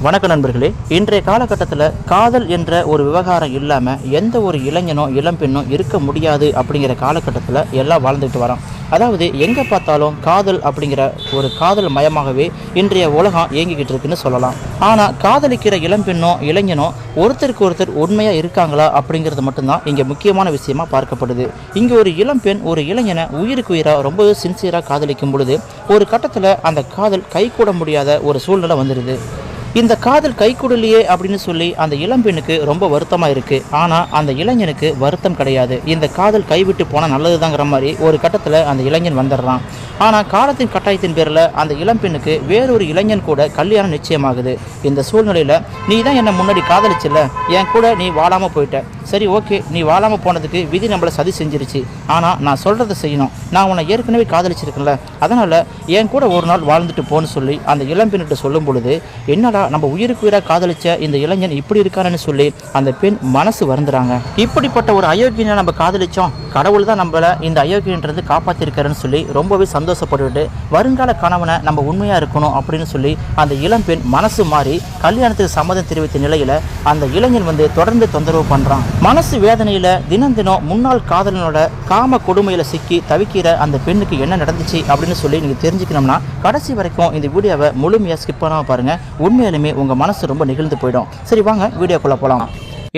வணக்க நண்பர்களே இன்றைய காலகட்டத்தில் காதல் என்ற ஒரு விவகாரம் இல்லாமல் எந்த ஒரு இளைஞனோ இளம்பெண்ணோ இருக்க முடியாது அப்படிங்கிற காலகட்டத்தில் எல்லாம் வாழ்ந்துட்டு வரோம். அதாவது எங்கே பார்த்தாலும் காதல் அப்படிங்கிற ஒரு காதல் மயமாகவே இன்றைய உலகம் இயங்கிக்கிட்டு இருக்குன்னு சொல்லலாம். ஆனால் காதலிக்கிற இளம்பெண்ணோ இளைஞனோ ஒருத்தருக்கு ஒருத்தர் உண்மையாக இருக்காங்களா அப்படிங்கிறது மட்டும்தான் இங்கே முக்கியமான விஷயமா பார்க்கப்படுது. இங்கே ஒரு இளம்பெண் ஒரு இளைஞனை உயிருக்கு உயிராக ரொம்பவே சின்சியராக காதலிக்கும் பொழுது ஒரு கட்டத்தில் அந்த காதல் கைகூட முடியாத ஒரு சூழ்நிலை வந்துடுது இந்த காதல் கைகூடலையே அப்படின்னு சொல்லி அந்த இளம்பெண்ணுக்கு ரொம்ப வருத்தமாக இருக்குது ஆனால் அந்த இளைஞனுக்கு வருத்தம் கிடையாது. இந்த காதல் கைவிட்டு போனால் நல்லதுதாங்கிற மாதிரி ஒரு கட்டத்தில் அந்த இளைஞன் வந்துடுறான். ஆனால் காலத்தின் கட்டாயத்தின் பேரில் அந்த இளம்பெண்ணுக்கு வேறொரு இளைஞன் கூட கல்யாணம் நிச்சயமாகுது. இந்த சூழ்நிலையில் நீ தான் என்னை முன்னாடி காதலிச்சில்ல? என் கூட நீ வாழாமல் போயிட்ட. சரி ஓகே. நீ வாழாமல் போனதுக்கு விதி நம்மளை சதி செஞ்சிருச்சு. ஆனால் நான் சொல்கிறத செய்யணும். நான் உன்னை ஏற்கனவே காதலிச்சிருக்கேன்ல. அதனால் என் கூட ஒரு நாள் வாழ்ந்துட்டு போன்னு சொல்லி அந்த இளம்பெண்ணிட்ட சொல்லும் பொழுது என்னடா நம்ம உயிருக்கு உயிராக காதலிச்ச இந்த இளைஞன் இப்படி இருக்காருன்னு சொல்லி அந்த பெண் மனசு வருந்துறாங்க. இப்படிப்பட்ட ஒரு அயோக்கியனை நம்ம காதலிச்சோம். கடவுள் தான் நம்மளை இந்த அயோக்கியன்றது காப்பாற்றிருக்காருன்னு சொல்லி ரொம்பவே சந்தோஷம் சந்தோஷப்பட்டுட்டு வருங்கால கணவனை நம்ம உண்மையாக இருக்கணும் அப்படின்னு சொல்லி அந்த இளம்பெண் மனசு மாறி கல்யாணத்துக்கு சம்மதம் தெரிவித்த நிலையில் அந்த இளைஞன் வந்து தொடர்ந்து தொந்தரவு பண்ணுறான் மனசு வேதனையில் தினம் தினம் முன்னாள் காதலனோட காம கொடுமையில் சிக்கி தவிக்கிற அந்த பெண்ணுக்கு என்ன நடந்துச்சு அப்படின்னு சொல்லி நீங்கள் தெரிஞ்சுக்கணும்னா கடைசி வரைக்கும் இந்த வீடியோவை முழுமையாக ஸ்கிப் பண்ணாமல் பாருங்கள் உண்மையிலுமே உங்கள் மனசு ரொம்ப நிகழ்ந்து போயிடும். சரி வாங்க வீடியோக்குள்ளே போகலாம்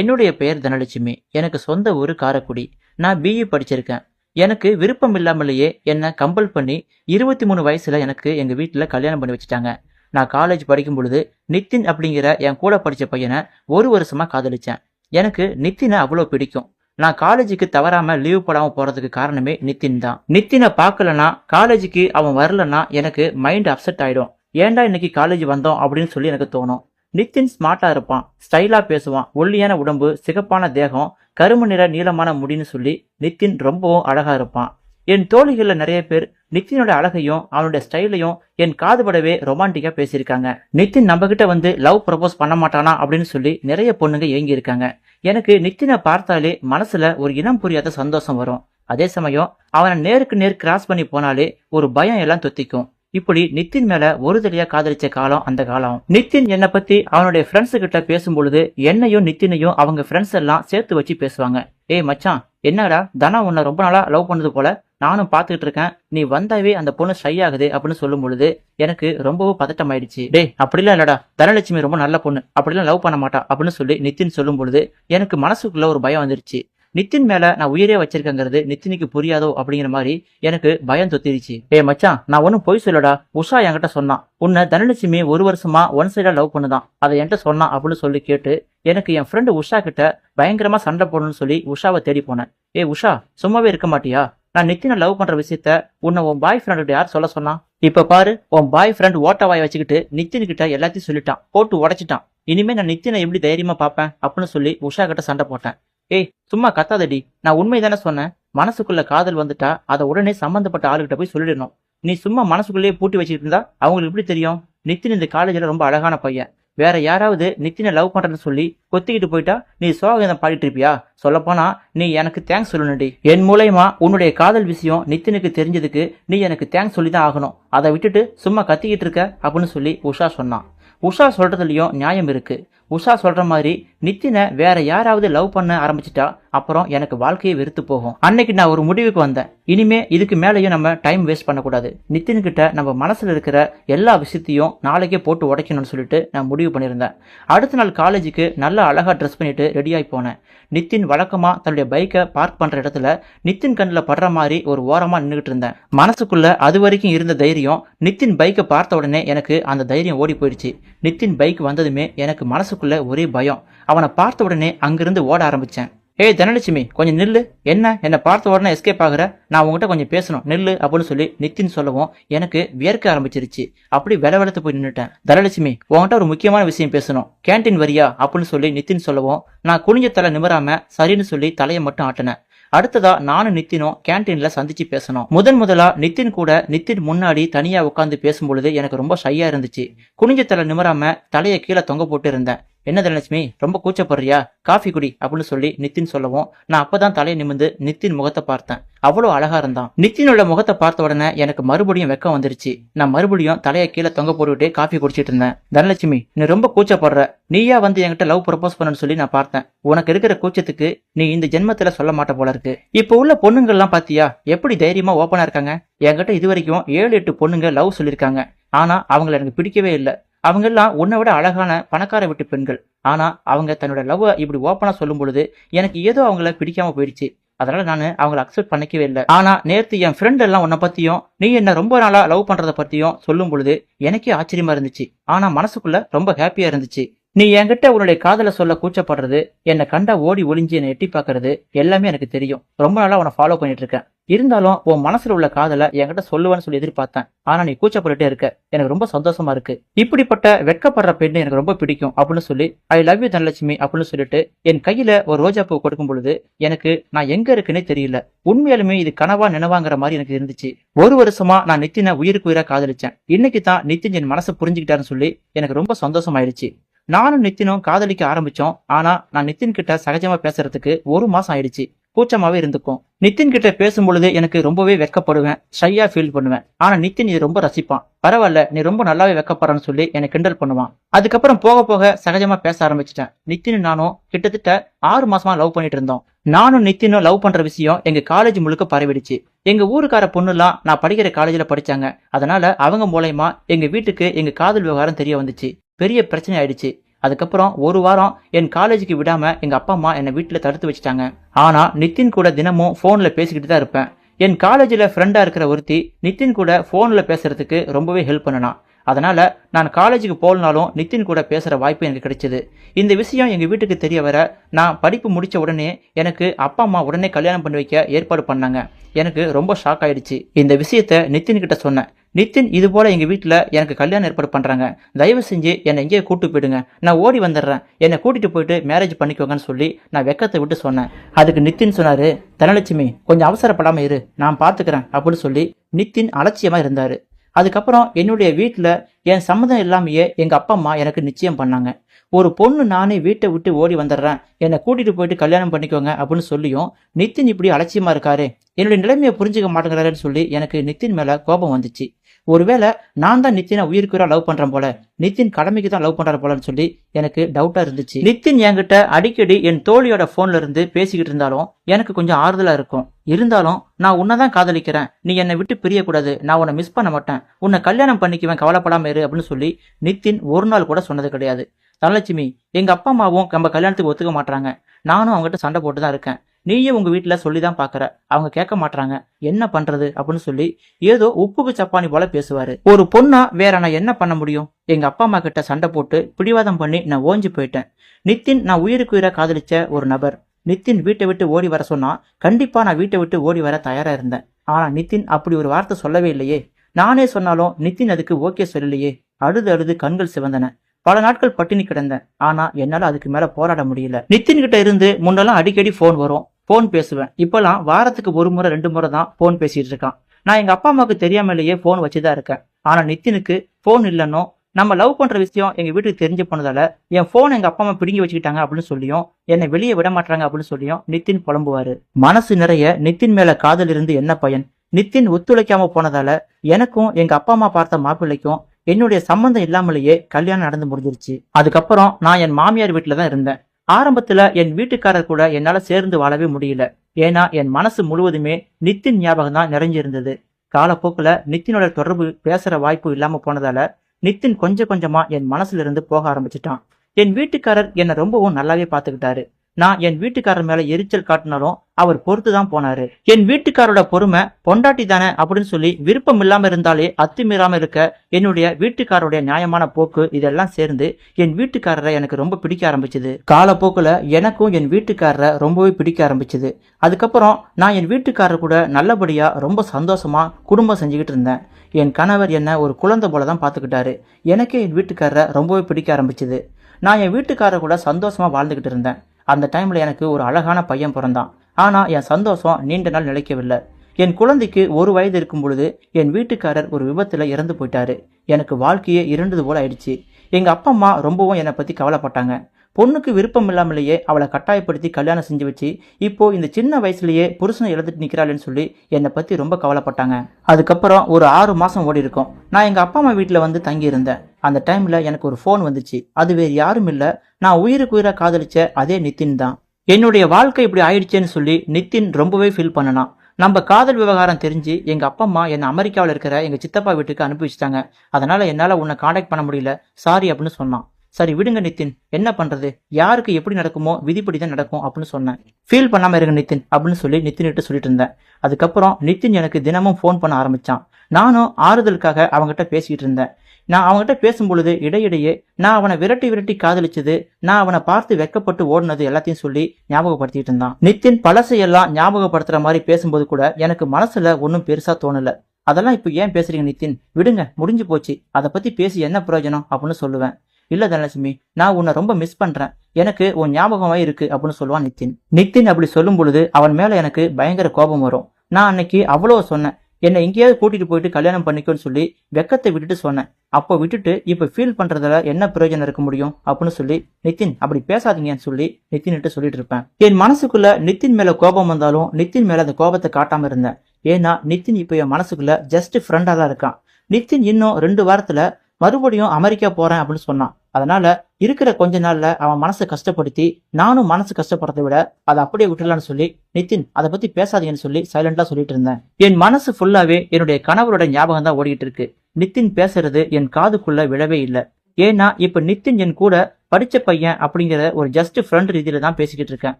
என்னுடைய பெயர் தனலட்சுமி. எனக்கு சொந்த ஊர் காரைக்குடி. நான் பிஇ படிச்சிருக்கேன். எனக்கு விருப்பம் இல்லாமலேயே என்னை கம்பல் பண்ணி இருபத்தி மூணு வயசில் எனக்கு எங்கள் வீட்டில் கல்யாணம் பண்ணி வச்சுட்டாங்க. நான் காலேஜ் படிக்கும் பொழுது நித்தின் அப்படிங்கிற என் கூட படித்த பையனை ஒரு வருஷமாக காதலிச்சேன். எனக்கு நித்தினை அவ்வளோ பிடிக்கும். நான் காலேஜுக்கு தவறாமல் லீவ் போடாமல் போகிறதுக்கு காரணமே நித்தின் தான். நித்தினை பார்க்கலனா காலேஜுக்கு அவன் வரலன்னா எனக்கு மைண்ட் அப்செட் ஆகிடும் ஏன்டா இன்னைக்கு காலேஜ் வந்தோம் அப்படின்னு சொல்லி எனக்கு தோணும். நித்தின் ஸ்மார்ட்டா இருப்பான். ஸ்டைலா பேசுவான். ஒல்லியான உடம்பு சிகப்பான தேகம் கரும்பு நிற நீளமான முடின்னு சொல்லி நித்தின் ரொம்பவும் அழகா இருப்பான். என் தோழிகள்ல நிறைய பேர் நித்தினோட அழகையும் அவனுடைய ஸ்டைலையும் என் காதுபடவே ரொமான்டிக்கா பேசியிருக்காங்க. நித்தின் நம்ம கிட்ட வந்து லவ் ப்ரப்போஸ் பண்ண மாட்டானா அப்படின்னு சொல்லி நிறைய பொண்ணுங்க ஏங்கி இருக்காங்க எனக்கு நித்தினை பார்த்தாலே மனசுல ஒரு இனம் புரியாத சந்தோஷம் வரும். அதே சமயம் அவனை நேருக்கு நேர் கிராஸ் பண்ணி போனாலே ஒரு பயம் எல்லாம் தொத்திக்கும். இப்படி நித்தின் மேல ஒரு தடியா காதலிச்ச காலம் அந்த காலம். நித்தின் என்னை பத்தி அவனுடைய ஃப்ரெண்ட்ஸ் கிட்ட பேசும்பொழுது என்னையும் நித்தினையும் அவங்க ஃப்ரெண்ட்ஸ் எல்லாம் சேர்த்து வச்சு பேசுவாங்க. ஏய் மச்சான் என்னடா? தனா உன்னை ரொம்ப நாளா லவ் பண்ணது போல. நானும் பார்த்துக்கிட்டு இருக்கேன். நீ வந்தாவே அந்த பொண்ணு ஷை ஆகுது அப்படின்னு சொல்லும் பொழுது எனக்கு ரொம்பவும் பதட்டம் ஆயிடுச்சு டேய் அப்படிலாம் இல்லடா. தனலட்சுமி ரொம்ப நல்ல பொண்ணு. அப்படிலாம் லவ் பண்ண மாட்டா அப்படின்னு சொல்லி நித்தின் சொல்லும் பொழுது எனக்கு மனசுக்குள்ள ஒரு பயம் வந்துருச்சு. நித்தின் மேல நான் உயிரே வச்சிருக்கேங்கிறது நித்தினுக்கு புரியாதோ அப்படிங்கிற மாதிரி எனக்கு பயம் தொத்திருச்சு. ஏ மச்சான் நான் ஒன்னும் பொய் சொல்லடா உஷா என்கிட்ட சொன்னான். உன்னை தனலட்சுமி ஒரு வருஷமா ஒன் சைடா லவ் பண்ணுதான். அதை என்கிட்ட சொன்னான் அப்படின்னு சொல்லி கேட்டு எனக்கு என் ஃப்ரெண்டு உஷா கிட்ட பயங்கரமா சண்டை போடணும்னு சொல்லி உஷாவை தேடி போனேன். ஏய் உஷா சும்மாவே இருக்க மாட்டியா? நான் நித்தினை லவ் பண்ற விஷயத்த உன்னை உன் பாய் ஃப்ரெண்டு யார் சொல்ல சொன்னான் இப்ப பாரு உன் பாய் ஃப்ரெண்ட் ஓட்டவாய் வச்சுக்கிட்டு நித்தின் கிட்ட எல்லாத்தையும் சொல்லிட்டான். போட்டு உடைச்சிட்டான். இனிமே நான் நித்தினை எப்படி தைரியமா பார்ப்பேன் அப்படின்னு சொல்லி உஷா கிட்ட சண்டை போட்டேன். ஏய் சும்மா கத்தாதடி. நான் உண்மை தானே சொன்னேன். மனசுக்குள்ள காதல் வந்துட்டா அதை உடனே சம்மந்தப்பட்ட ஆளுகிட்ட போய் சொல்லிடணும். நீ சும்மா மனசுக்குள்ளேயே பூட்டி வச்சுக்கிட்டு இருந்தா அவங்களுக்கு எப்படி தெரியும்? நித்தின் இந்த காலேஜில் ரொம்ப அழகான பையன். வேற யாராவது நித்தினை லவ் பண்றேன்னு சொல்லி கொத்திக்கிட்டு போயிட்டா நீ சோகதம் பாடிட்டு இருப்பியா? சொல்லப்போனா நீ எனக்கு தேங்க்ஸ் சொல்லணும்டி. என் மூலயமா உன்னுடைய காதல் விஷயம் நித்தினுக்கு தெரிஞ்சதுக்கு நீ எனக்கு தேங்க்ஸ் சொல்லி தான் ஆகணும். அதை விட்டுட்டு சும்மா கத்திக்கிட்டு இருக்க அப்படின்னு சொல்லி உஷா சொன்னான். உஷா சொல்றதுலயும் நியாயம் இருக்கு. உஷா சொல்ற மாதிரி நித்தினை வேற யாராவது லவ் பண்ண ஆரம்பிச்சிட்டா அப்புறம் எனக்கு வாழ்க்கையை வெறுத்து போகும். அன்னைக்கு நான் ஒரு முடிவுக்கு வந்தேன். இனிமே இதுக்கு மேலேயும் நம்ம டைம் வேஸ்ட் பண்ணக்கூடாது. நித்தின் கிட்ட நம்ம மனசுல இருக்கிற எல்லா விஷயத்தையும் நாளைக்கே போட்டு உடைக்கணும்னு சொல்லிட்டு நான் முடிவு பண்ணியிருந்தேன். அடுத்த நாள் காலேஜுக்கு நல்லா அழகா ட்ரெஸ் பண்ணிட்டு ரெடியாகி போனேன். நித்தின் வழக்கமா தன்னுடைய பைக்கை பார்க் பண்ற இடத்துல நித்தின் கண்ணில் படுற மாதிரி ஒரு ஓரமா நின்றுகிட்டு இருந்தேன். மனசுக்குள்ள அது வரைக்கும் இருந்த தைரியம் நித்தின் பைக்கை பார்த்த உடனே எனக்கு அந்த தைரியம் ஓடி போயிடுச்சு. நித்தின் பைக் வந்ததுமே எனக்கு மனசுக்குள்ள ஒரே பயம். அவனை பார்த்த உடனே அங்கிருந்து ஓட ஆரம்பிச்சேன். ஏய் தனலட்சுமி கொஞ்சம் நில்லு. என்ன? என்னை பார்த்த உடனே எஸ்கேப் ஆகுற? நான் உங்ககிட்ட கொஞ்சம் பேசணும். நில்லு அப்படின்னு சொல்லி நித்தின் சொல்லவும் எனக்கு வியர்க்க ஆரம்பிச்சிருச்சு. அப்படி வில வெளத்து போய் நின்றுட்டேன் தனலட்சுமி உங்ககிட்ட ஒரு முக்கியமான விஷயம் பேசணும். கேண்டீன் வரியா? அப்படின்னு சொல்லி நித்தின் சொல்லவும் நான் குனிஞ்ச தலை நிமிராம சரின்னு சொல்லி தலையை மட்டும் ஆட்டினேன். அடுத்ததா நானும் நித்தினும் கேன்டீன்ல சந்திச்சு பேசணும். முதன் முதலா நித்தின் கூட நித்தின் முன்னாடி தனியா உட்காந்து பேசும்பொழுது எனக்கு ரொம்ப ஷையா இருந்துச்சு. குனிஞ்ச தலை நிமிராம தலையை கீழே தொங்க போட்டு இருந்தேன். என்ன தனலட்சுமி ரொம்ப கூச்சப்படுறியா? காஃபி குடி அப்படின்னு சொல்லி நித்தின் சொல்லவும் நான் அப்பதான் தலையை நிமிந்து நித்தின் முகத்தை பார்த்தேன். அவ்வளோ அழகா இருந்தான். நித்தினோட முகத்தை பார்த்த உடனே எனக்கு மறுபடியும் வெக்கம் வந்துருச்சு. நான் மறுபடியும் தலையை கீழே தொங்க போட்டுக்கிட்டே காஃபி குடிச்சிட்டு இருந்தேன். தனலட்சுமி நீ ரொம்ப கூச்சப்படுற. நீயா வந்து என்கிட்ட லவ் ப்ரப்போஸ் பண்ணனு சொல்லி நான் பார்த்தேன். உனக்கு இருக்கிற கூச்சத்துக்கு நீ இந்த ஜென்மத்துல சொல்ல மாட்ட போல இருக்கு. இப்போ உள்ள பொண்ணுங்கள்லாம் பாத்தியா? எப்படி தைரியமா ஓப்பனா இருக்காங்க? என்கிட்ட இது வரைக்கும் ஏழு எட்டு பொண்ணுங்க லவ் சொல்லியிருக்காங்க. ஆனா அவங்கள எனக்கு பிடிக்கவே இல்லை. அவங்க எல்லாம் உன்னை விட அழகான பணக்கார வீட்டு பெண்கள். ஆனா அவங்க தன்னோட லவ் இப்படி ஓப்பனா சொல்லும் பொழுது எனக்கு ஏதோ அவங்கள பிடிக்காம போயிடுச்சு. அதனால நான் அவங்கள அக்செப்ட் பண்ணிக்கவே இல்லை. ஆனா நேற்று என் ஃப்ரெண்ட் எல்லாம் உன்னை பத்தியும் நீ என்ன ரொம்ப நாளா லவ் பண்றத பத்தியும் சொல்லும் பொழுது எனக்கே ஆச்சரியமா இருந்துச்சு. ஆனா மனசுக்குள்ள ரொம்ப ஹாப்பியா இருந்துச்சு. நீ என்கிட்ட உன்னுடைய காதலை சொல்ல கூச்சப்படுறது என்னை கண்டா ஓடி ஒளிஞ்சு என்னை எட்டி பார்க்கறது எல்லாமே எனக்கு தெரியும். ரொம்ப நாளா உன்னை ஃபாலோ பண்ணிட்டு இருக்கேன். இருந்தாலும் உன் மனசுல உள்ள காதலை என்கிட்ட சொல்லுவேன்னு சொல்லி எதிர்பார்த்தேன். ஆனா நீ கூச்சப்பட்டுட்டே இருக்க. எனக்கு ரொம்ப சந்தோஷமா இருக்கு. இப்படிப்பட்ட வெட்கப்படுற பெண்ணு எனக்கு ரொம்ப பிடிக்கும் அப்படின்னு சொல்லி ஐ லவ் யூ தனலட்சுமி அப்படின்னு சொல்லிட்டு என் கையில ஒரு ரோஜா பூ கொடுக்கும் பொழுது எனக்கு நான் எங்க இருக்குன்னே தெரியல. உண்மையாலுமே இது கனவா நினைவாங்கிற மாதிரி எனக்கு இருந்துச்சு. ஒரு வருஷமா நான் நித்தினை உயிருக்கு உயிரா காதலிச்சேன். இன்னைக்கு தான் நித்தின் என் மனசை புரிஞ்சுக்கிட்டாருன்னு சொல்லி எனக்கு ரொம்ப சந்தோஷமாயிருச்சு. நானும் நித்தினும் காதலிக்க ஆரம்பிச்சோம். ஆனா நான் நித்தின் கிட்ட சகஜமா பேசுறதுக்கு ஒரு மாசம் ஆயிடுச்சு. கூச்சமாவே இருந்துக்கும். நித்தின் கிட்ட பேசும் பொழுது எனக்கு ரொம்பவே வெக்கப்படுவேன். ஷையா ஃபீல் பண்ணுவேன். ஆனா நித்தின் இது ரொம்ப ரசிப்பான். பரவாயில்ல நீ ரொம்ப நல்லாவே வெக்கப்படுறன்னு சொல்லி என்னை கிண்டல் பண்ணுவான். அதுக்கப்புறம் போக போக சகஜமா பேச ஆரம்பிச்சிட்டேன். நித்தின் நானும் கிட்டத்தட்ட ஆறு மாசமா லவ் பண்ணிட்டு இருந்தோம். நானும் நித்தினும் லவ் பண்ற விஷயம் எங்க காலேஜ் முழுக்க பரவிடுச்சு. எங்க ஊருக்கார பொண்ணுலாம் நான் படிக்கிற காலேஜ்ல படிச்சாங்க. அதனால அவங்க மூலயமா எங்க வீட்டுக்கு எங்க காதல் விவகாரம் தெரிய வந்துச்சு. பெரிய பிரச்சனை ஆயிடுச்சு. அதுக்கப்புறம் ஒரு வாரம் என் காலேஜுக்கு விடாமல் எங்கள் அப்பா அம்மா என்னை வீட்டில் தடுத்து வச்சுட்டாங்க. ஆனால் நித்தின் கூட தினமும் ஃபோனில் பேசிக்கிட்டு தான் இருப்பேன். என் காலேஜில் ஃப்ரெண்டாக இருக்கிற ஒருத்தி நித்தின் கூட ஃபோனில் பேசுறதுக்கு ரொம்பவே ஹெல்ப் பண்ணனா. அதனால் நான் காலேஜுக்கு போகலனாலும் நித்தின் கூட பேசுகிற வாய்ப்பு எனக்கு கிடைச்சிது. இந்த விஷயம் எங்கள் வீட்டுக்கு தெரிய வர நான் படிப்பு முடித்த உடனே எனக்கு அப்பா அம்மா உடனே கல்யாணம் பண்ணி வைக்க ஏற்பாடு பண்ணாங்க. எனக்கு ரொம்ப ஷாக் ஆயிடுச்சு. இந்த விஷயத்த நித்தின் கிட்ட சொன்னேன். நித்தின் இது போல் எங்கள் வீட்டில் எனக்கு கல்யாணம் ஏற்பாடு பண்ணுறாங்க தயவு செஞ்சு என்னை எங்கேயே கூட்டு போயிடுங்க. நான் ஓடி வந்துடுறேன். என்னை கூட்டிகிட்டு போயிட்டு மேரேஜ் பண்ணிக்கோங்கன்னு சொல்லி நான் வெக்கத்தை விட்டு சொன்னேன். அதுக்கு நித்தின் சொன்னார் தனலட்சுமி கொஞ்சம் அவசரப்படாமல் இரு. நான் பார்த்துக்கிறேன் அப்படின்னு சொல்லி நித்தின் அலட்சியமாக இருந்தார். அதுக்கப்புறம் என்னுடைய வீட்டில் என் சம்மதம் இல்லாமையே எங்கள் அப்பா அம்மா எனக்கு நிச்சயம் பண்ணாங்க. ஒரு பொண்ணு நானே வீட்டை விட்டு ஓடி வந்துடுறேன். என்னை கூட்டிட்டு போயிட்டு கல்யாணம் பண்ணிக்கோங்க அப்படின்னு சொல்லியும் நித்தின் இப்படி அலட்சியமா இருக்காரு. என்னுடைய நிலைமையை புரிஞ்சுக்க மாட்டேங்கிறாருன்னு சொல்லி எனக்கு நித்தின் மேல கோபம் வந்துச்சு. ஒருவேளை நான் தான் நித்தினை உயிருக்குறா லவ் பண்றேன் போல நித்தின் கடமைக்கு தான் லவ் பண்றாரு போலன்னு சொல்லி எனக்கு டவுட்டா இருந்துச்சு. நித்தின் என்கிட்ட அடிக்கடி என் தோழியோட போன்ல இருந்து பேசிக்கிட்டு இருந்தாலும் எனக்கு கொஞ்சம் ஆறுதலா இருக்கும். இருந்தாலும் நான் உன்னை தான் காதலிக்கிறேன். நீ என்னை விட்டு பிரியக்கூடாது. நான் உன்னை மிஸ் பண்ண மாட்டேன். உன்னை கல்யாணம் பண்ணிக்குவேன். கவலைப்படாம இரு அப்படின்னு சொல்லி நித்தின் ஒரு நாள் கூட சொன்னது கிடையாது. தனலட்சுமி எங்க அப்பா அம்மாவும் நம்ம கல்யாணத்துக்கு ஒத்துக்க மாட்டாங்க நானும் அவங்ககிட்ட சண்டை போட்டு தான் இருக்கேன். நீயும் உங்க வீட்டுல சொல்லி தான் பாக்குற. அவங்க கேட்க மாட்டாங்க என்ன பண்றது? அப்படின்னு சொல்லி ஏதோ உப்புக்கு சப்பானி போல பேசுவாரு. ஒரு பொண்ணா வேற நான் என்ன பண்ண முடியும்? எங்க அப்பா அம்மா கிட்ட சண்டை போட்டு பிடிவாதம் பண்ணி நான் ஓஞ்சி போயிட்டேன். நித்தின் நான் உயிருக்கு உயிரை காதலிச்ச ஒரு நபர். நித்தின் வீட்டை விட்டு ஓடி வர சொன்னா கண்டிப்பா நான் வீட்டை விட்டு ஓடி வர தயாரா இருந்தேன். ஆனா நித்தின் அப்படி ஒரு வார்த்தை சொல்லவே இல்லையே. நானே சொன்னாலும் நித்தின் அதுக்கு ஓகே சொல்லலையே. அழுது அழுது கண்கள் சிவந்தன. பல நாட்கள் பட்டினி கிடந்தேன். ஆனா என்னால அதுக்கு மேல போராட முடியல. நித்தின் கிட்ட இருந்து முன்னெல்லாம் அடிக்கடி ஃபோன் வரும். ஃபோன் பேசுவேன். இப்போலாம் வாரத்துக்கு ஒரு முறை ரெண்டு முறை தான் ஃபோன் பேசிட்டு இருக்கான். நான் எங்க அப்பா அம்மாவுக்கு தெரியாமலேயே ஃபோன் வச்சுதான் இருக்கேன். ஆனா நித்தினுக்கு ஃபோன் இல்லைன்னும் நம்ம லவ் பண்ற விஷயம் எங்க வீட்டுக்கு தெரிஞ்சு போனதால என் ஃபோன் எங்க அப்பா அம்மா பிடுங்கி வச்சுக்கிட்டாங்க அப்படின்னு சொல்லியும் என்னை வெளியே விட மாட்டாங்க அப்படின்னு சொல்லியும் நித்தின் புலம்புவாரு. மனசு நிறைய நித்தின் மேல காதல் இருந்து என்ன பயன்? நித்தின் ஒத்துழைக்காம போனதால எனக்கும் எங்க அப்பா அம்மா பார்த்த மாப்பிள்ளைக்கும் என்னுடைய சம்மந்தம் இல்லாமலேயே கல்யாணம் நடந்து முடிஞ்சிருச்சு. அதுக்கப்புறம் நான் என் மாமியார் வீட்டில் தான் இருந்தேன். ஆரம்பத்துல என் வீட்டுக்காரர் கூட என்னால சேர்ந்து வாழவே முடியல. ஏன்னா என் மனசு முழுவதுமே நித்தின் ஞாபகம் தான் நிறைஞ்சிருந்தது. காலப்போக்குல நித்தினோட தொடர்பு பேசுற வாய்ப்பு இல்லாம போனதால நித்தின் கொஞ்சம் கொஞ்சமா என் மனசுல இருந்து போக ஆரம்பிச்சிட்டான். என் வீட்டுக்காரர் என்னை ரொம்பவும் நல்லாவே பாத்துக்கிட்டாரு நான் என் வீட்டுக்காரர் மேல எரிச்சல் காட்டினாலும் அவர் பொறுத்து தான் போனாரு. என் வீட்டுக்காரோட பொறுமை பொண்டாட்டி தானே அப்படின்னு சொல்லி விருப்பம் இல்லாம இருந்தாலே அத்துமீறாம இருக்க என்னுடைய வீட்டுக்காரோடைய நியாயமான போக்கு இதெல்லாம் சேர்ந்து என் வீட்டுக்காரரை எனக்கு ரொம்ப பிடிக்க ஆரம்பிச்சது. காலப்போக்குல எனக்கும் என் வீட்டுக்காரரை ரொம்பவே பிடிக்க ஆரம்பிச்சது. அதுக்கப்புறம் நான் என் வீட்டுக்காரர் கூட நல்லபடியா ரொம்ப சந்தோஷமா குடும்பம் செஞ்சுக்கிட்டு இருந்தேன். என் கணவர் என்ன ஒரு குழந்தை போல தான் பார்த்துக்கிட்டாரு எனக்கே என் வீட்டுக்காரரை ரொம்பவே பிடிக்க ஆரம்பிச்சது. நான் என் வீட்டுக்காரர் கூட சந்தோஷமா வாழ்ந்துகிட்டு இருந்தேன். அந்த டைமில் எனக்கு ஒரு அழகான பையன் பிறந்தான். ஆனால் என் சந்தோஷம் நீண்ட நாள் நிலைக்கவில்லை. என் குழந்தைக்கு ஒரு வயது இருக்கும் பொழுது என் வீட்டுக்காரர் ஒரு விபத்தில் இறந்து போயிட்டாரு. எனக்கு வாழ்க்கையே இருண்டது போல ஆயிடுச்சு. எங்கள் அப்பா அம்மா ரொம்பவும் என்னை பற்றி கவலைப்பட்டாங்க. பொண்ணுக்கு விருப்பம் இல்லாமலேயே அவளை கட்டாயப்படுத்தி கல்யாணம் செஞ்சு வச்சு இப்போ இந்த சின்ன வயசுலேயே புருஷனை எழுதிட்டு நிக்கிறாளேன்னு சொல்லி என்னை பற்றி ரொம்ப கவலைப்பட்டாங்க. அதுக்கப்புறம் ஒரு ஆறு மாதம் ஓடி இருக்கும். நான் எங்கள் அப்பா அம்மா வீட்டில் வந்து தங்கியிருந்தேன். அந்த டைமில் எனக்கு ஒரு ஃபோன் வந்துச்சு. அது வேறு யாரும் இல்லை. நான் உயிருக்கு உயிராக காதலிச்ச அதே நித்தின் தான். என்னுடைய வாழ்க்கை இப்படி ஆயிடுச்சேன்னு சொல்லி நித்தின் ரொம்பவே ஃபீல் பண்ணனான். நம்ம காதல் விவகாரம் தெரிஞ்சு எங்கள் அப்பா அம்மா என்னை அமெரிக்காவில் இருக்கிற எங்கள் சித்தப்பா வீட்டுக்கு அனுப்பி வச்சிட்டாங்க. அதனால் என்னால் உன்னை காண்டாக்ட் பண்ண முடியல. சாரி அப்படின்னு சொன்னான். சரி விடுங்க நிதின் என்ன பண்றது? யாருக்கு எப்படி நடக்குமோ விதிப்படி தான் நடக்கும் அப்படின்னு சொன்னேன். ஃபீல் பண்ணாம இருங்க நிதின் அப்படின்னு சொல்லி நிதின்கிட்ட சொல்லிட்டு இருந்தேன். அதுக்கப்புறம் நிதின் எனக்கு தினமும் ஃபோன் பண்ண ஆரம்பிச்சான். நானும் ஆறுதலுக்காக அவங்ககிட்ட பேசிட்டு இருந்தேன். நான் அவங்ககிட்ட பேசும்பொழுது இடையிடையே நான் அவனை விரட்டி விரட்டி காதலிச்சது நான் அவனை பார்த்து வெக்கப்பட்டு ஓடினது எல்லாத்தையும் சொல்லி ஞாபகப்படுத்திட்டு இருந்தான். நித்தின் பழசையெல்லாம் ஞாபகப்படுத்துற மாதிரி பேசும்போது கூட எனக்கு மனசுல ஒன்றும் பெருசா தோணல. அதெல்லாம் இப்போ ஏன் பேசுறீங்க நித்தின்? விடுங்க முடிஞ்சு போச்சு. அதை பத்தி பேசி என்ன பிரயோஜனம் அப்படின்னு சொல்லுவேன். இல்ல தனலட்சுமி நான் உன்னை ரொம்ப மிஸ் பண்றேன். எனக்கு உன் ஞாபகமா இருக்கு அப்படின்னு சொல்லுவான் நித்தின். நித்தின் அப்படி சொல்லும் பொழுது அவன் மேல எனக்கு பயங்கர கோபம் வரும். நான் அன்னைக்கு அவ்வளோ சொன்னேன். என்னை எங்கேயாவது கூட்டிட்டு போயிட்டு கல்யாணம் பண்ணிக்கோன்னு சொல்லி வெக்கத்தை விட்டுட்டு சொன்னேன். அப்போ விட்டுட்டு இப்ப ஃபீல் பண்றதுல என்ன பிரயோஜனம் இருக்க முடியும் அப்படின்னு சொல்லி நிதின் அப்படி பேசாதீங்கன்னு சொல்லி நிதின்கிட்ட சொல்லிட்டு இருப்பேன். என் மனசுக்குள்ள நித்தின் மேல கோபம் வந்தாலும் நித்தின் மேல அந்த கோபத்தை காட்டாம இருந்தேன். ஏன்னா நித்தின் இப்ப என் மனசுக்குள்ள ஜஸ்ட் ஃப்ரெண்டா தான் இருக்கான். நித்தின் இன்னும் ரெண்டு வாரத்துல மறுபடியும் அமெரிக்கா போறேன் அப்படின்னு சொன்னான். அதனால இருக்கிற கொஞ்ச நாள்ல அவன் மனசை கஷ்டப்படுத்தி நானும் மனசு கஷ்டப்படுறதை விட அதை அப்படியே விட்டுலான்னு சொல்லி நிதின் அதை பத்தி பேசாதீங்கன்னு சொல்லி சைலண்டா சொல்லிட்டு இருந்தேன். என் மனசு ஃபுல்லாவே என்னுடைய கணவரோட ஞாபகம் தான் ஓடிட்டு இருக்கு. நிதின் பேசுறது என் காதுக்குள்ள விழவே இல்லை. ஏன்னா இப்ப நிதின் என் கூட படிச்ச பையன் அப்படிங்கிற ஒரு ஜஸ்ட் ஃப்ரெண்ட் ரீதியில தான் பேசிக்கிட்டு இருக்கேன்.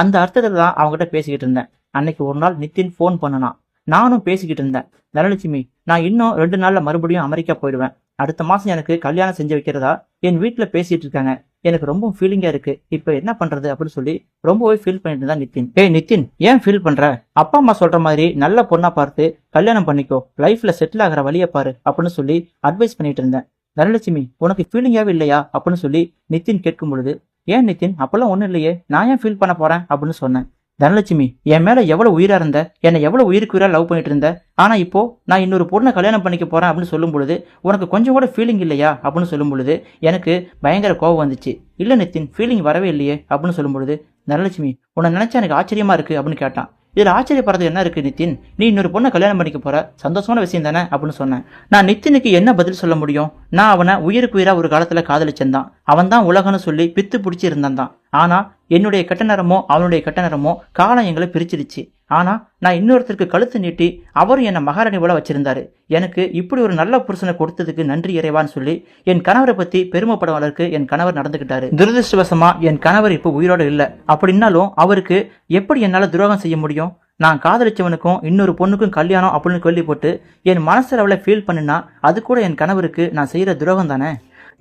அந்த அர்த்தத்துல தான் அவங்ககிட்ட பேசிக்கிட்டு இருந்தேன். அன்னைக்கு ஒரு நாள் நிதின் ஃபோன் பண்ணனான். நானும் பேசிக்கிட்டு இருந்தேன். தனலட்சுமி நான் இன்னும் ரெண்டு நாள்ல மறுபடியும் அமெரிக்கா போயிடுவேன். அடுத்த மாசம் எனக்கு கல்யாணம் செஞ்சு வைக்கிறதா? என் வீட்டுல பேசிட்டு இருக்காங்க. எனக்கு ரொம்ப ஃபீலிங்கா இருக்கு. இப்ப என்ன பண்றது? அப்படின்னு சொல்லி ரொம்பவே ஃபீல் பண்ணிட்டு இருந்தா நிதின் ஏய் நிதின் ஏன் ஃபீல் பண்ற? அப்பா அம்மா சொல்ற மாதிரி நல்ல பொண்ணா பார்த்து கல்யாணம் பண்ணிக்கோ. லைஃப்ல செட்டில் ஆகிற வழியை பாரு. அப்படின்னு சொல்லி அட்வைஸ் பண்ணிட்டு இருந்தேன். தனலட்சுமி உனக்கு ஃபீலிங்காவே இல்லையா? அப்படின்னு சொல்லி நிதின் கேட்கும் பொழுது ஏன் நிதின் அப்பெல்லாம் ஒன்றும் இல்லையே. நான் ஏன் ஃபீல் பண்ண போறேன்? அப்படின்னு சொன்னேன். தனலட்சுமி என் மேல எவ்வளவு உயிரா இருந்த? என்னை எவ்வளவு உயிருக்கு உயிரா லவ் பண்ணிட்டு இருந்த? ஆனா இப்போ நான் இன்னொரு பொண்ணை கல்யாணம் பண்ணிக்க போறேன் அப்படின்னு சொல்லும் பொழுது உனக்கு கொஞ்சம் கூட ஃபீலிங் இல்லையா? அப்படின்னு சொல்லும் பொழுது எனக்கு பயங்கர கோவம் வந்துச்சு. இல்ல நித்தின் ஃபீலிங் வரவே இல்லையே அப்படின்னு சொல்லும் பொழுது தனலட்சுமி உன்னை நினைச்சா எனக்கு ஆச்சரியமா இருக்கு அப்படின்னு கேட்டான். இதில் ஆச்சரியப்படுறது என்ன இருக்குது நித்தின்? நீ இன்னொரு பொண்ணை கல்யாணம் பண்ணிக்க போகிற சந்தோஷமான விஷயம் தானே அப்படின்னு சொன்னேன். நான் நித்தினுக்கு என்ன பதில் சொல்ல முடியும்? நான் அவனை உயிருக்கு உயிரா ஒரு காலத்தில் காதலிச்சிருந்தான் அவன் தான் உலகம்னு சொல்லி பித்து பிடிச்சி இருந்தான் தான். ஆனால் என்னுடைய கெட்ட நேரமோ அவனுடைய கெட்ட நேரமோ காலம் எங்களை பிரிச்சிருச்சு ஆனால் நான் இன்னொருத்தருக்கு கழுத்து நீட்டி அவரும் என்னை மகாராணி போல வச்சிருந்தாரு. எனக்கு இப்படி ஒரு நல்ல புருஷனை கொடுத்ததுக்கு நன்றி இறைவான்னு சொல்லி என் கணவரை பற்றி பெருமைப்படும் அளவுக்கு என் கணவர் நடந்துக்கிட்டாரு துரதிருஷ்டவசமாக என் கணவர் இப்போ உயிரோட இல்லை. அப்படின்னாலும் அவருக்கு எப்படி என்னால் துரோகம் செய்ய முடியும்? நான் காதலிச்சவனுக்கும் இன்னொரு பொண்ணுக்கும் கல்யாணம் அப்படின்னு கேள்விப்பட்டு என் மனசளவில் ஃபீல் பண்ணினா அது கூட என் கணவருக்கு நான் செய்கிற துரோகம் தானே?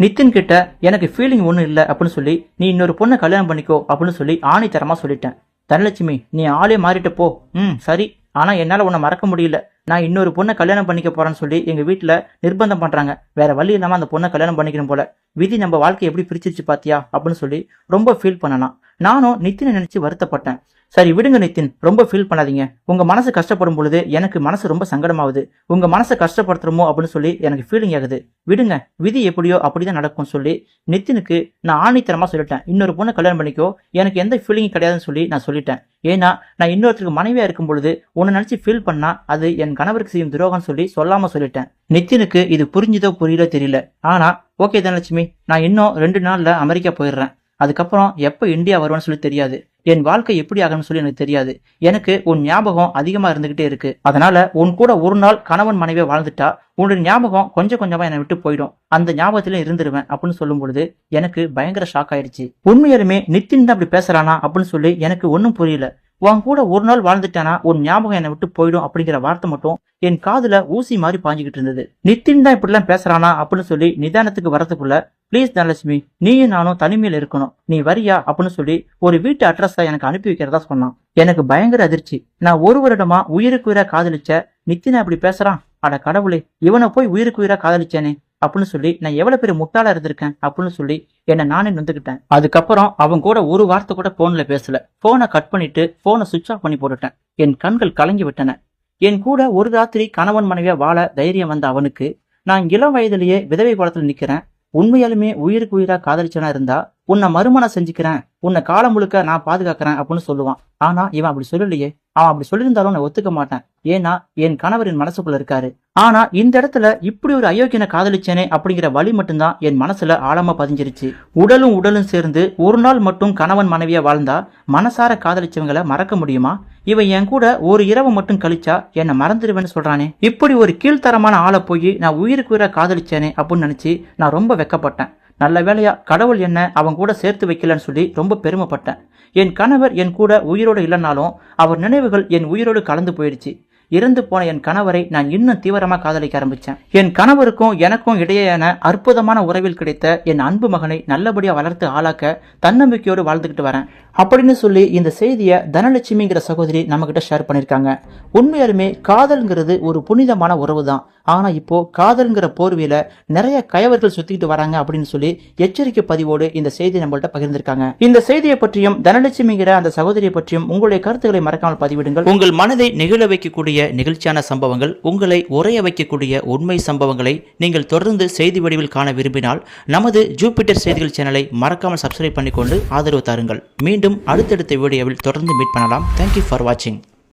நித்தின் கிட்ட எனக்கு ஃபீலிங் ஒன்றும் இல்லை அப்படின்னு சொல்லி நீ இன்னொரு பொண்ணை கல்யாணம் பண்ணிக்கோ அப்படின்னு சொல்லி ஆணித்தரமாக சொல்லிட்டேன். தனலட்சுமி நீ ஆளே மாறிட்டு போ. ம் சரி. ஆனால் என்னால் உன்னை மறக்க முடியல. நான் இன்னொரு பொண்ணை கல்யாணம் பண்ணிக்க போறேன்னு சொல்லி எங்கள் வீட்டில் நிர்பந்தம் பண்ணுறாங்க வேற வழி இல்லாமல் அந்த பொண்ணை கல்யாணம் பண்ணிக்கணும் போல. விதி நம்ம வாழ்க்கை எப்படி பிரிச்சிருச்சு பாத்தியா? அப்படின்னு சொல்லி ரொம்ப ஃபீல் பண்ணலாம். நானும் நித்தினை நினைச்சு வருத்தப்பட்டேன். சரி விடுங்க நித்தின். ரொம்ப ஃபீல் பண்ணாதீங்க. உங்க மனசு கஷ்டப்படும் பொழுது எனக்கு மனசு ரொம்ப சங்கடமாகுது. உங்க மனசை கஷ்டப்படுத்துறமோ அப்படின்னு சொல்லி எனக்கு ஃபீலிங் ஆகுது. விடுங்க விதி எப்படியோ அப்படிதான் நடக்கும் சொல்லி நித்தினுக்கு நான் ஆணித்தரமா சொல்லிட்டேன். இன்னொரு பொண்ணை கல்யாணம் பண்ணிக்கோ. எனக்கு எந்த ஃபீலிங் கிடையாதுன்னு சொல்லி நான் சொல்லிட்டேன். ஏன்னா நான் இன்னொருத்தருக்கு மனைவியா இருக்கும் பொழுது உன்னை நினைச்சு ஃபீல் பண்ணா அது என் கணவருக்கு செய்யும் துரோகம்னு சொல்லி சொல்லாம சொல்லிட்டேன். நித்தினுக்கு இது புரிஞ்சுதோ புரியல தெரியல. ஆனா ஓகே தனலட்சுமி நான் இன்னும் ரெண்டு நாள்ல அமெரிக்கா போயிடுறேன். அதுக்கப்புறம் எப்போ இந்தியா வருவான்னு சொல்லி தெரியாது. என் வாழ்க்கை எப்படி ஆகணும்னு சொல்லி எனக்கு தெரியாது. எனக்கு உன் ஞாபகம் அதிகமாக இருந்துகிட்டே இருக்கு. அதனால உன் கூட ஒரு நாள் கணவன் மனைவியா வாழ்ந்துட்டா உன்னுடைய ஞாபகம் கொஞ்சம் கொஞ்சமா என்னை விட்டு போயிடும். அந்த ஞாபகத்திலே இருந்துருவேன் அப்படின்னு சொல்லும் பொழுது எனக்கு பயங்கர ஷாக் ஆயிடுச்சு. உண்மையாலுமே நித்தின் தான் அப்படி பேசுறானா அப்படின்னு சொல்லி எனக்கு ஒன்றும் புரியல. உன் கூட ஒரு நாள் வாழ்ந்துட்டானா உன் ஞாபகம் என்னை விட்டு போயிடும் அப்படிங்கிற வார்த்தை மட்டும் என் காதுல ஊசி மாதிரி பாஞ்சுக்கிட்டு இருந்தது. நித்தின் தான் இப்படிலாம் பேசுறானா அப்படின்னு சொல்லி நிதானத்துக்கு வரதுக்குள்ள ப்ளீஸ் தனலட்சுமி நீயும் நானும் தனிமையில் இருக்கணும். நீ வரியா? அப்படின்னு சொல்லி ஒரு வீட்டு அட்ரஸை எனக்கு அனுப்பி வைக்கிறதா சொன்னான். எனக்கு பயங்கர அதிர்ச்சி. நான் ஒரு வருடமா உயிருக்கு உயிரா காதலிச்ச நித்தின அப்படி பேசுறான்? அட கடவுளே இவனை போய் உயிருக்கு உயிரா காதலிச்சேனே. அப்படின்னு சொல்லி நான் எவ்வளவு பெரிய முட்டாளா இருந்திருக்கேன்? அப்படின்னு சொல்லி என்னை நானே நொந்துக்கிட்டேன். அதுக்கப்புறம் அவன் கூட ஒரு வார்த்தை கூட போன்ல பேசல. போனை கட் பண்ணிட்டு போனை சுவிட்ச் ஆஃப் பண்ணி போட்டுட்டேன். என் கண்கள் கலங்கி விட்டன. என் கூட ஒரு ராத்திரி கணவன் மனைவியா வாழ தைரியம் வந்த அவனுக்கு நான் இளம் வயதிலேயே விதவை குளத்தில் நிக்கிறேன். உண்மையாலுமே உயிருக்கு உயிரா காதலிச்சனா இருந்தா உன்னை மறுமணம் செஞ்சுக்கிறேன். உன்னை காலம் முழுக்க நான் பாதுகாக்கிறேன் அப்படின்னு சொல்லுவான். ஆனா இவன் அப்படி சொல்லலையே. அவன் அப்படி சொல்லியிருந்தாலும் நான் ஒத்துக்க மாட்டேன். ஏன்னா என் கணவரின் மனசுக்குள்ள இருக்காரு. ஆனா இந்த இடத்துல இப்படி ஒரு அயோக்கியனை காதலிச்சேனே அப்படிங்கிற வழி மட்டும்தான் என் மனசுல ஆழமா பதிஞ்சிருச்சு. உடலும் உடலும் சேர்ந்து ஒரு நாள் மட்டும் கணவன் மனைவியா வாழ்ந்தா மனசார காதலிச்சவங்களை மறக்க முடியுமா? இவன் என் கூட ஒரு இரவு மட்டும் கழிச்சா என்னை மறந்துடுவேன்னு சொல்றானே. இப்படி ஒரு கீழ்த்தரமான ஆளை போய் நான் உயிருக்கு உயிரா காதலிச்சேனே அப்படின்னு நினைச்சு நான் ரொம்ப வெக்கப்பட்டேன். நல்ல வேலையா கடவுள் என்ன அவன் கூட சேர்த்து வைக்கலன்னு சொல்லி ரொம்ப பெருமைப்பட்டேன். என் கணவர் என் கூட உயிரோடு இல்லைனாலும் அவர் நினைவுகள் என் உயிரோடு கலந்து போயிடுச்சு. இறந்து போன என் கணவரை நான் இன்னும் தீவிரமாக காதலிக்க ஆரம்பித்தேன் என் கணவருக்கும் எனக்கும் இடையேயான அற்புதமான உறவில் கிடைத்த என் அன்பு மகனை நல்லபடியாக வளர்த்து ஆளாக்க தன்னம்பிக்கையோடு வாழ்ந்துக்கிட்டு வரேன். அப்படின்னு சொல்லி இந்த செய்தியை தனலட்சுமிங்கிற சகோதரி நம்மகிட்ட ஷேர் பண்ணியிருக்காங்க உண்மையாலுமே காதல்ங்கிறது ஒரு புனிதமான உறவு தான் ஆனா இப்போ காதல்ங்கிற போர்வையில நிறைய கயவர்கள் சுத்திக்கிட்டு வராங்க அப்படின்னு சொல்லி எச்சரிக்கை பதிவோடு இந்த செய்தி நம்மள்ட்ட பகிர்ந்திருக்காங்க. இந்த செய்தியை பற்றியும் தனலட்சுமிங்கிற அந்த சகோதரியை பற்றியும் உங்களுடைய கருத்துக்களை மறக்காமல் பதிவிடுங்கள். உங்கள் மனதை நெகிழ வைக்கக்கூடிய நிகழ்ச்சியான சம்பவங்கள் உங்களை உரைய வைக்கக்கூடிய உண்மை சம்பவங்களை நீங்கள் தொடர்ந்து செய்தி வடிவில் காண விரும்பினால் நமது ஜூபிட்டர் செய்திகள் சேனலை மறக்காமல் சப்ஸ்கிரைப் பண்ணிக்கொண்டு ஆதரவு தாருங்கள். மீண்டும் அடுத்தடுத்த வீடியோவில் தொடர்ந்து மீட் பண்ணலாம். தேங்க்யூ ஃபார் வாட்சிங்